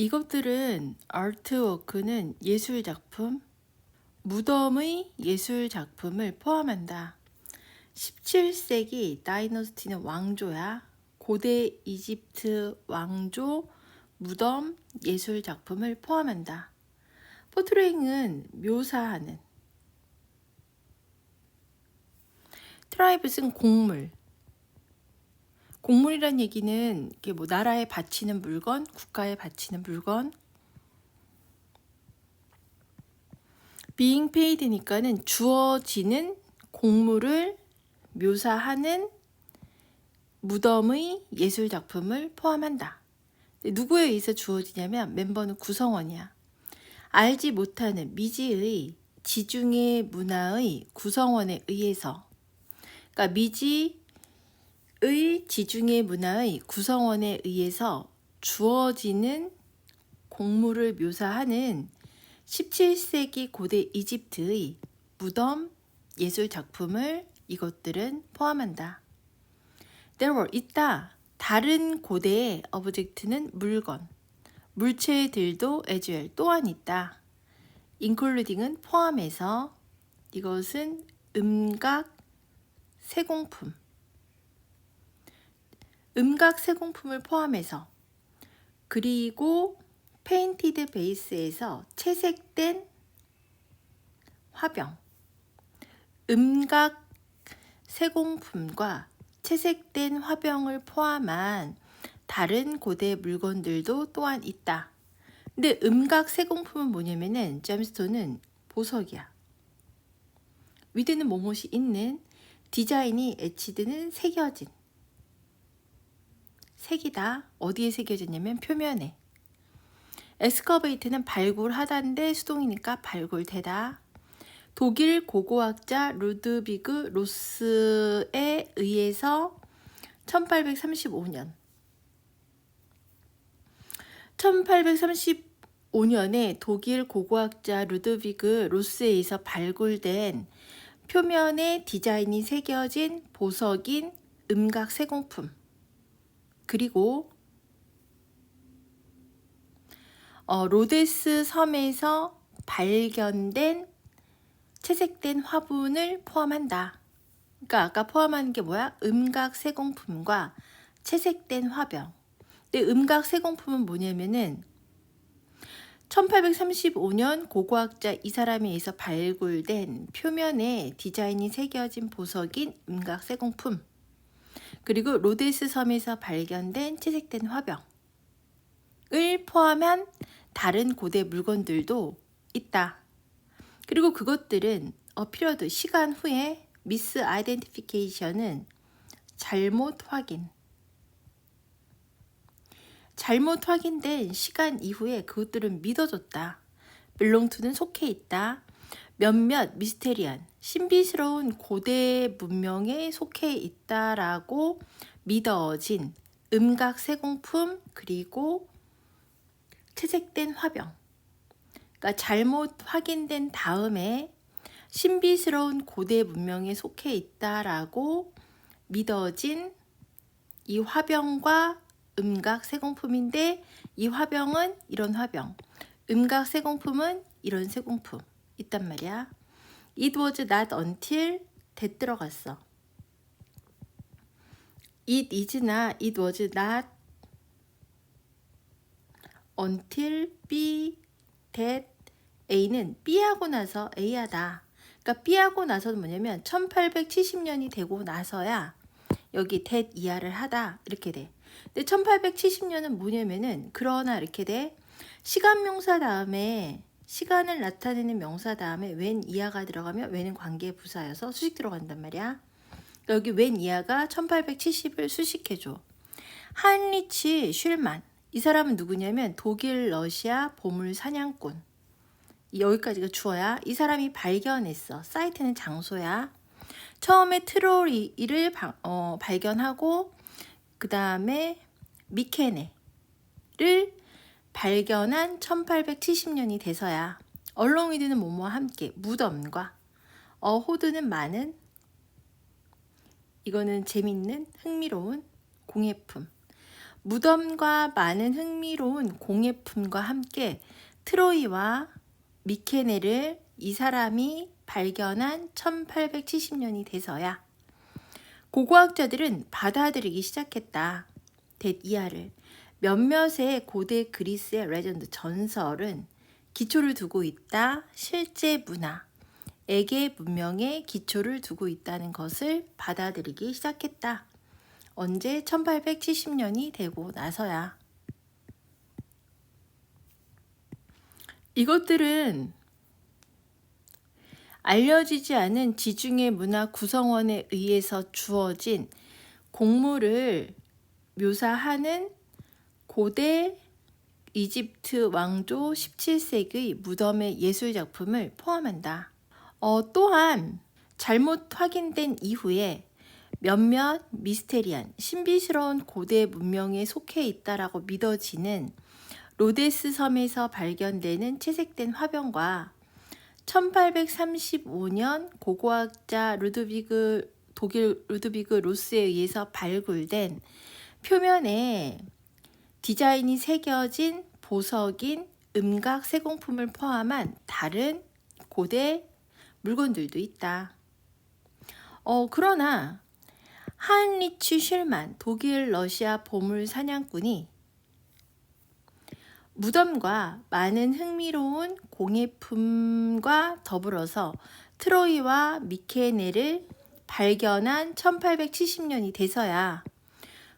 이것들은 아트워크는 예술 작품, 무덤의 예술 작품을 포함한다. 17세기 다이너스티는 왕조야. 고대 이집트 왕조 무덤 예술 작품을 포함한다. 포트레잉은 묘사하는 트라이브스는 곡물 곡물이란 얘기는 이게 뭐 나라에 바치는 물건, 국가에 바치는 물건 being paid니까는 주어지는 곡물을 묘사하는 무덤의 예술 작품을 포함한다. 누구에 의해서 주어지냐면 멤버는 구성원이야. 알지 못하는 미지의 지중해 문화의 구성원에 의해서 그러니까 미지 의 지중해 문화의 구성원에 의해서 주어지는 곡물을 묘사하는 17세기 고대 이집트의 무덤 예술 작품을 이것들은 포함한다. There were 있다. 다른 고대의 어브젝트는 물건, 물체들도 as well 또한 있다. including은 포함해서 이것은 음각 세공품 음각 세공품을 포함해서 그리고 페인티드 베이스에서 채색된 화병 음각 세공품과 채색된 화병을 포함한 다른 고대 물건들도 또한 있다. 근데 음각 세공품은 뭐냐면은 잼스톤은 보석이야. 위드는 뭐뭇이 있는 디자인이 에치드는 새겨진 색이 다. 어디에 새겨졌냐면 표면에. 에스커베이트는 발굴하다인데 수동이니까 발굴되다. 독일 고고학자 루드비그 로스에 의해서 1835년 1835년에 독일 고고학자 루드비그 로스에 의해서 발굴된 표면에 디자인이 새겨진 보석인 음각 세공품 그리고 어, 로데스 섬에서 발견된 채색된 화분을 포함한다. 그러니까 아까 포함하는 게 뭐야? 음각 세공품과 채색된 화병. 근데 음각 세공품은 뭐냐면은 1835년 고고학자 이 사람에 의해서 발굴된 표면에 디자인이 새겨진 보석인 음각 세공품. 그리고 로데스 섬에서 발견된 채색된 화병을 포함한 다른 고대 물건들도 있다. 그리고 그것들은 어 피리어드 시간 후에 미스 아이덴티피케이션은 잘못 확인. 잘못 확인된 시간 이후에 그것들은 믿어졌다. belongto는 속해 있다. 몇몇 미스테리한 신비스러운 고대 문명에 속해 있다라고 믿어진 음각 세공품 그리고 채색된 화병. 그러니까 잘못 확인된 다음에 신비스러운 고대 문명에 속해 있다라고 믿어진 이 화병과 음각 세공품인데 이 화병은 이런 화병, 음각 세공품은 이런 세공품 있단 말이야. It was not until 대 들어갔어. It is나 it was not until B that A는 B하고 나서 A하다. 그러니까 B하고 나서는 뭐냐면 1870년이 되고 나서야 여기 that 이하를 하다 이렇게 돼. 근데 1870년은 뭐냐면은 그러나 이렇게 돼. 시간 명사 다음에 시간을 나타내는 명사 다음에 when 이하가 들어가면 when은 관계 부사여서 수식 들어간단 말이야. 그러니까 여기 when 이하가 1870을 수식해줘. 한리치 슐만 이 사람은 누구냐면 독일 러시아 보물 사냥꾼. 여기까지가 주어야. 이 사람이 발견했어. 사이트는 장소야. 처음에 트로리를 어, 발견하고 그 다음에 미케네를 발견한 1870년이 돼서야 얼롱이드는 뭐뭐와 함께 무덤과 어호드는 많은 이거는 재밌는 흥미로운 공예품 무덤과 많은 흥미로운 공예품과 함께 트로이와 미케네를 이 사람이 발견한 1870년이 돼서야 고고학자들은 받아들이기 시작했다. 대 이하를 몇몇의 고대 그리스의 레전드 전설은 기초를 두고 있다. 실제 문화, 에게 문명의 기초를 두고 있다는 것을 받아들이기 시작했다. 언제 1870년이 되고 나서야. 이것들은 알려지지 않은 지중해 문화 구성원에 의해서 주어진 곡물을 묘사하는 고대 이집트 왕조 17세기 무덤의 예술 작품을 포함한다. 어, 또한 잘못 확인된 이후에 몇몇 미스테리한 신비스러운 고대 문명에 속해 있다라고 믿어지는 로데스 섬에서 발견되는 채색된 화병과 1835년 고고학자 루드비그 독일 루드비그 로스에 의해서 발굴된 표면에 디자인이 새겨진 보석인 음각 세공품을 포함한 다른 고대 물건들도 있다. 어, 그러나 하인리츠 슐만 독일 러시아 보물 사냥꾼이 무덤과 많은 흥미로운 공예품과 더불어서 트로이와 미케네를 발견한 1870년이 돼서야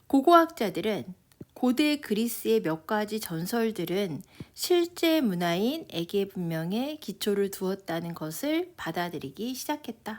고고학자들은 고대 그리스의 몇 가지 전설들은 실제 문화인 에게 문명에 기초를 두었다는 것을 받아들이기 시작했다.